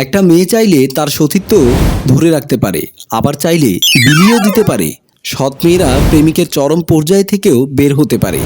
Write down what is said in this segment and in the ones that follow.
একটা মেয়ে চাইলে তার সতীত্ব ধরে রাখতে পারে, আবার চাইলে বিলিয়েও দিতে পারে। সৎ মেয়েরা প্রেমিকের চরম পর্যায় থেকেও বের হতে পারে।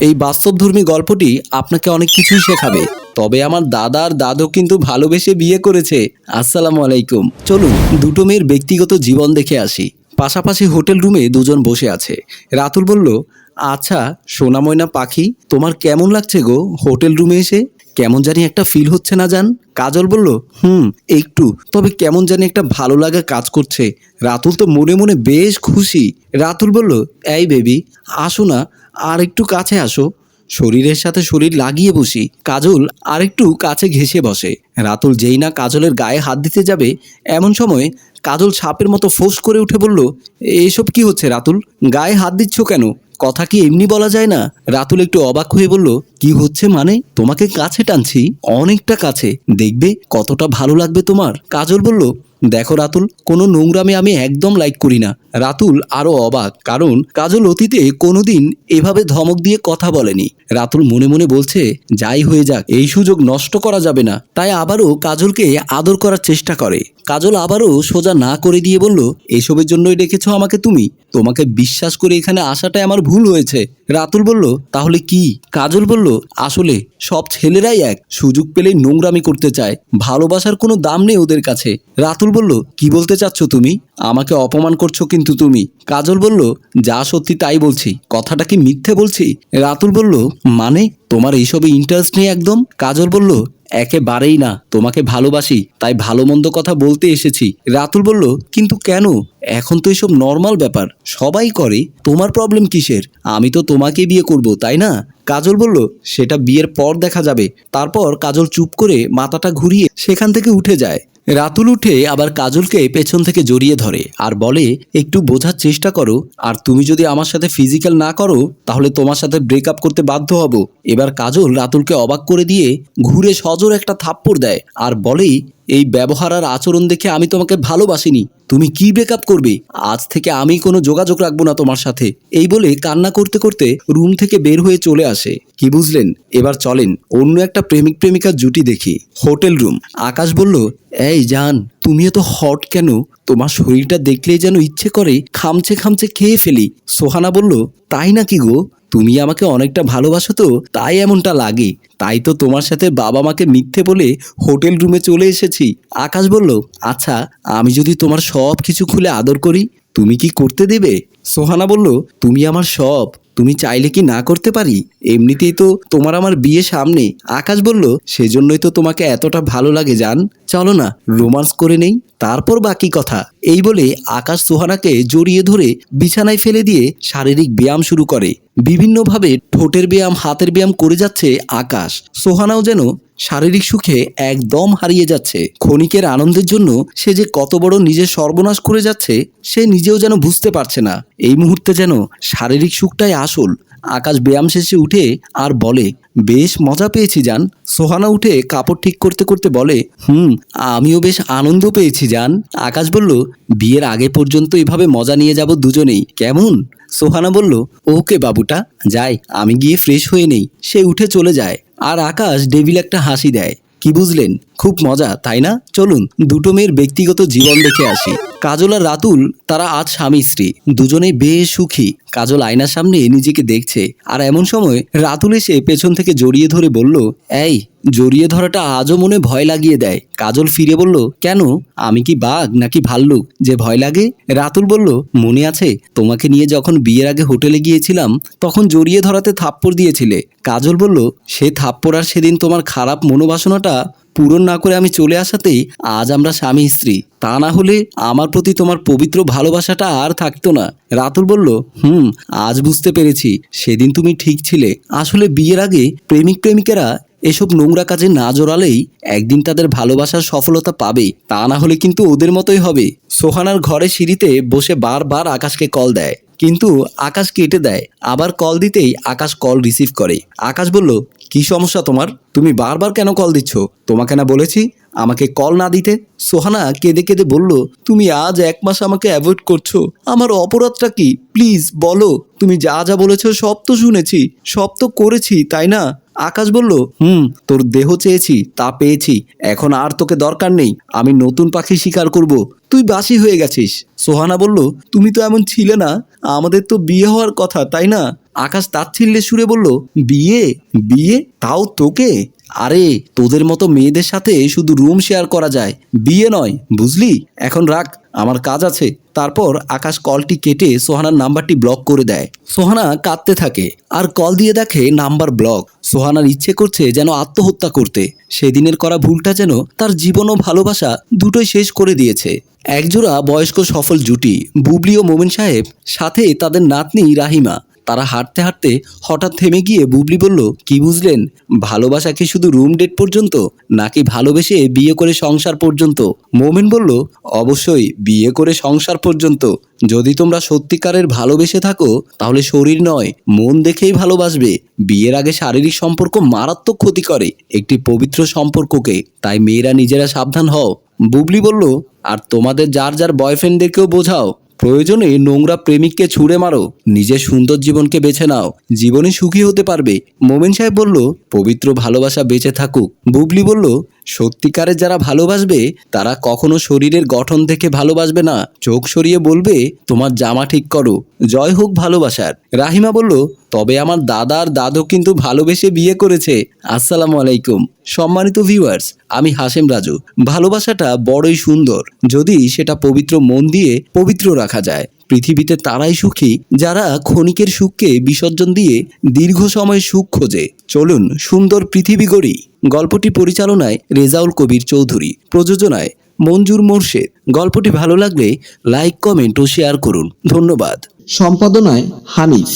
এই বাস্তবধর্মী গল্পটি আপনাকে অনেক কিছুই শেখাবে। তবে আমার দাদার দাদু কিন্তু ভালোবেসে বিয়ে করেছে। আসসালামু আলাইকুম। চলুন দুটো মেয়ের ব্যক্তিগত জীবন দেখে আসি। পাশাপাশি হোটেল রুমে দুজন বসে আছে। রাতুল বলল আচ্ছা সোনা ময়না পাখি, তোমার কেমন লাগছে গো হোটেল রুমে এসে? কেমন জানি একটা ফিল হচ্ছে না জান? কাজল বলল, হুম, একটু। তবে কেমন জানি একটা ভালো লাগা কাজ করছে। রাতুল তো মনে মনে বেশ খুশি। রাতুল বলল, এই বেবি আসো না, আর একটু কাছে আসো। শরীরের সাথে শরীর লাগিয়ে বসি। কাজল আরেকটু কাছে ঘেঁষে বসে। রাতুল যেই না কাজলের গায়ে হাত দিতে যাবে, এমন সময় কাজল সাপের মতো ফোস করে উঠে বলল, এসব কি হচ্ছে রাতুল? গায়ে হাত দিচ্ছ কেন? কথা কি এমনি বলা যায় না? রাতুল একটু অবাক হয়ে বলল, কি হচ্ছে মানে? তোমাকে কাছে টানছি, অনেকটা কাছে। দেখবে কতটা ভালো লাগবে তোমার। কাজল বলল দেখো রাতুল, কোনো নোংরামে আমি একদম লাইক করি না। রাতুল আরও অবাক, কারণ কাজল অতীতে কোনোদিন এভাবে ধমক দিয়ে কথা বলেনি। রাতুল মনে মনে বলছে, যাই হয়ে যাক, এই সুযোগ নষ্ট করা যাবে না। তাই আবারও কাজলকে আদর করার চেষ্টা করে। কাজল আবারও সোজা না করে দিয়ে বলল, এসবের জন্যই ডেকেছ আমাকে তুমি? তোমাকে বিশ্বাস করে এখানে আসাটাই আমার ভুল হয়েছে। রাতুল বলল, তাহলে কি? কাজল বলল, আসলে সব ছেলেরাই এক। সুযোগ পেলেই নোংরামি করতে চায়। ভালোবাসার কোনো দাম নেই ওদের কাছে। রাতুল বলল, কি বলতে চাচ্ছ তুমি? আমাকে অপমান করছ কিন্তু তুমি। কাজল বলল, যা সত্যি তাই বলছি। কথাটা কি মিথ্যে বলছি? রাতুল বলল মানে তোমার এইসবে ইন্টারেস্ট নেই একদম? কাজল বলল, একেবারেই না। তোমাকে ভালোবাসি, তাই ভালো মন্দ কথা বলতে এসেছি। রাতুল বলল, কিন্তু কেন? এখন তো এসব নর্মাল ব্যাপার। সবাই করে। তোমার প্রবলেম কিসের? আমি তো তোমাকে বিয়ে করব, তাই না? কাজল বলল, সেটা বিয়ের পর দেখা যাবে। তারপর কাজল চুপ করে মাথাটা ঘুরিয়ে সেখান থেকে উঠে যায়। রাতুল উঠে আবার কাজলকে পেছন থেকে জড়িয়ে ধরে আর বলে, একটু বোঝার চেষ্টা করো, আর তুমি যদি আমার সাথে ফিজিক্যাল না করো, তাহলে তোমার সাথে ব্রেকআপ করতে বাধ্য হব। এবার কাজল রাতুলকে অবাক করে দিয়ে ঘুরে সজোর একটা থাপ্পড় দেয় আর বলেই এই ব্যবহার আর আচরণ দেখে আমি তোমাকে ভালোবাসিনি। তুমি কি ব্রেকআপ করবে? আজ থেকে আমি কোনো যোগাযোগ রাখব না তোমার সাথে। এই বলে কান্না করতে করতে রুম থেকে বের হয়ে চলে আসে। কি বুঝলেন? এবার চলেন অন্য একটা প্রেমিক প্রেমিকার জুটি দেখি। Hotel room. আকাশ বলল, এই জান, তুমি এত হট কেন? তোমার শরীরটা দেখলেই যেন ইচ্ছে করে খামচে খামচে খেয়ে ফেলি। সোহানা বলল, তাই নাকি গো? তুমি আমাকে অনেকটা ভালোবাসো তো, তাই এমনটা লাগে। তাই তো তোমার সাথে বাবা মাকে মিথ্যে বলে হোটেল রুমে চলে এসেছি। আকাশ বলল আচ্ছা আমি যদি তোমার সব কিছু খুলে আদর করি, তুমি কি করতে দেবে? সোহানা বলল, তুমি আমার সব, তুমি চাইলে কি না করতে পারি? এমনিতেই তো তোমার আমার বিয়ে সামনে। আকাশ বলল, সেজন্যই তো তোমাকে এতটা ভালো লাগে, জান। চলো না, রোমান্স করে নেই, তারপর বাকি কথা। এই বলে আকাশ সোহানাকে জড়িয়ে ধরে বিছানায় ফেলে দিয়ে শারীরিক ব্যায়াম শুরু করে। বিভিন্নভাবে ঠোঁটের ব্যায়াম, হাতের ব্যায়াম করে যাচ্ছে আকাশ। সোহানাও যেন শারীরিক সুখে একদম হারিয়ে যাচ্ছে। ক্ষণিকের আনন্দের জন্য সে যে কত বড় নিজের সর্বনাশ করে যাচ্ছে, সে নিজেও যেন বুঝতে পারছে না। এই মুহূর্তে যেন শারীরিক সুখটাই আসল। আকাশ ব্যায়াম শেষে উঠে আর বলে, বেশ মজা পেয়েছি যান সোহানা উঠে কাপড় ঠিক করতে করতে বলে, হুম, আমিও বেশ আনন্দ পেয়েছি যান আকাশ বলল, বিয়ের আগে পর্যন্ত এভাবে মজা নিয়ে যাব দুজনেই, কেমন? সোহানা বলল, ওকে বাবুটা, যাই, আমি গিয়ে ফ্রেশ হয়ে নেই। সে উঠে চলে যায়, আর আকাশ ডেভিল একটা হাসি দেয়। কি বুঝলেন, খুব মজা, তাই না? চলুন, দুটো মেয়ের ব্যক্তিগত জীবন দেখে আসি। কাজল আর রাতুল, তারা আজ স্বামী স্ত্রী। দুজনেই বেশ সুখী। কাজল আয়নার সামনে নিজেকে দেখছে। আর এমন সময় রাতুল এসে পেছন থেকে জড়িয়ে ধরে বলল, এই, জড়িয়ে ধরাটা আজও মনে ভয় লাগিয়ে দেয়। কাজল ফিরে বলল, কেন? আমি কি বাঘ নাকি ভাল্লুক? যে ভয় লাগে? রাতুল বলল, মনে আছে, তোমাকে নিয়ে যখন বিয়ের আগে হোটেলে গিয়েছিলাম, তখন জড়িয়ে ধরাতে থাপ্পড় দিয়েছিলে। কাজল বলল, সে থাপ্পড় আর সেদিন তোমার খারাপ মনোবাসনাটা পূরণ না করে আমি চলে আসাতেই আজ আমরা স্বামী স্ত্রী। তা না হলে আমার প্রতি তোমার পবিত্র ভালোবাসাটা আর থাকতো না। রাতুল বলল, হুম, আজ বুঝতে পেরেছি। সেদিন তুমি ঠিক ছিলে। আসলে বিয়ের আগে প্রেমিক প্রেমিকেরা এসব নোংরা কাজে না জড়ালেই একদিন তাদের ভালোবাসার সফলতা পাবে। তা না হলে কিন্তু ওদের মতোই হবে। সোহানার ঘরে সিঁড়িতে বসে বারবার আকাশকে কল দেয়। কিন্তু আকাশ কেটে দেয়। আবার কল দিতেই আকাশ কল রিসিভ করে। আকাশ বলল, কি সমস্যা তোমার? তুমি বারবার কেন কল দিচ্ছ? তোমাকে না বলেছি আমাকে কল না দিতে? সোহানা কেঁদে কেঁদে বলল, তুমি আজ এক মাস আমাকে অ্যাভয়েড করছ। আমার অপরাধটা কি? প্লিজ বলো। তুমি যা যা বলেছ সব তো শুনেছি। সব তো করেছি, তাই না? আকাশ বলল, হুম, তোর দেহ চেয়েছি, তা পেয়েছি, এখন আর তোকে দরকার নেই, আমি নতুন পাখি শিকার করব, তুই বাসি হয়ে গেছিস। সোহানা বলল, তুমি তো এমন ছিলে না, আমাদের তো বিয়ে হওয়ার কথা, তাই না? আকাশ তাচ্ছিল্যে সুরে বলল, বিয়ে বিয়ে? তাও তোকে? আরে, তোদের মতো মেয়েদের সাথে শুধু রুম শেয়ার করা যায়। বিয়ে নয়, বুঝলি? এখন রাখ, আমার কাজ আছে। তারপর আকাশ কলটি কেটে সোহানার নাম্বারটি ব্লক করে দেয়। সোহানা কাঁদতে থাকে, আর কল দিয়ে দেখে নাম্বার ব্লক। সোহানার ইচ্ছে করছে যেন আত্মহত্যা করতে। সেদিনের করা ভুলটা যেন তার জীবন ও ভালোবাসা দুটোই শেষ করে দিয়েছে। একজোড়া বয়স্ক সফল জুটি, বুবলি ও মোমেন সাহেব, সাথে তাদের নাতনি রাহিমা। তারা হাঁটতে হাঁটতে হঠাৎ থেমে গিয়ে বুবলি বলল, কি বুঝলেন? ভালোবাসা কি শুধু রুম ডেট পর্যন্ত, নাকি ভালোবেসে বিয়ে করে সংসার পর্যন্ত? মোমেন বলল, অবশ্যই, বিয়ে করে সংসার পর্যন্ত। যদি তোমরা সত্যিকারের ভালোবেসে থাকো, তাহলে শরীর নয়, মন দেখেই ভালোবাসবে। বিয়ের আগে শারীরিক সম্পর্ক মারাত্মক ক্ষতি করে একটি পবিত্র সম্পর্ককে, তাই মেয়েরা নিজেরা সাবধান হও। বুবলি বলল, আর তোমাদের যার যার বয়ফ্রেন্ডদেরকেও বোঝাও। প্রয়োজনে নোংরা প্রেমিককে ছুঁড়ে মারো, নিজের সুন্দর জীবনকে বেছে নাও, জীবনে সুখী হতে পারবে। মোমেন সাহেব বলল, পবিত্র ভালোবাসা বেঁচে থাকুক। বুবলি বলল সত্যিকারের যারা ভালোবাসবে, তারা কখনো শরীরের গঠন থেকে ভালোবাসবে না। চোখ সরিয়ে বলবে, তোমার জামা ঠিক করো। জয় হোক ভালোবাসার। রাহিমা বলল, তবে আমার দাদা আর দাদু কিন্তু ভালোবেসে বিয়ে করেছে। আসসালামু আলাইকুম। সম্মানিত ভিউয়ার্স, আমি হাসেম রাজু। ভালোবাসাটা বড়ই সুন্দর, যদি সেটা পবিত্র মন দিয়ে পবিত্র রাখা যায়। পৃথিবীতে তারাই সুখী যারা ক্ষণিকের সুখকে বিসর্জন দিয়ে দীর্ঘ সময় সুখ খোঁজে। চলুন সুন্দর পৃথিবী গড়ি। গল্পটি পরিচালনায় রেজাউল কবির চৌধুরী। প্রযোজনায় মঞ্জুর মোর্শেদ। গল্পটি ভালো লাগলে লাইক, কমেন্ট ও শেয়ার করুন। ধন্যবাদ। সম্পাদনায় হানিফ।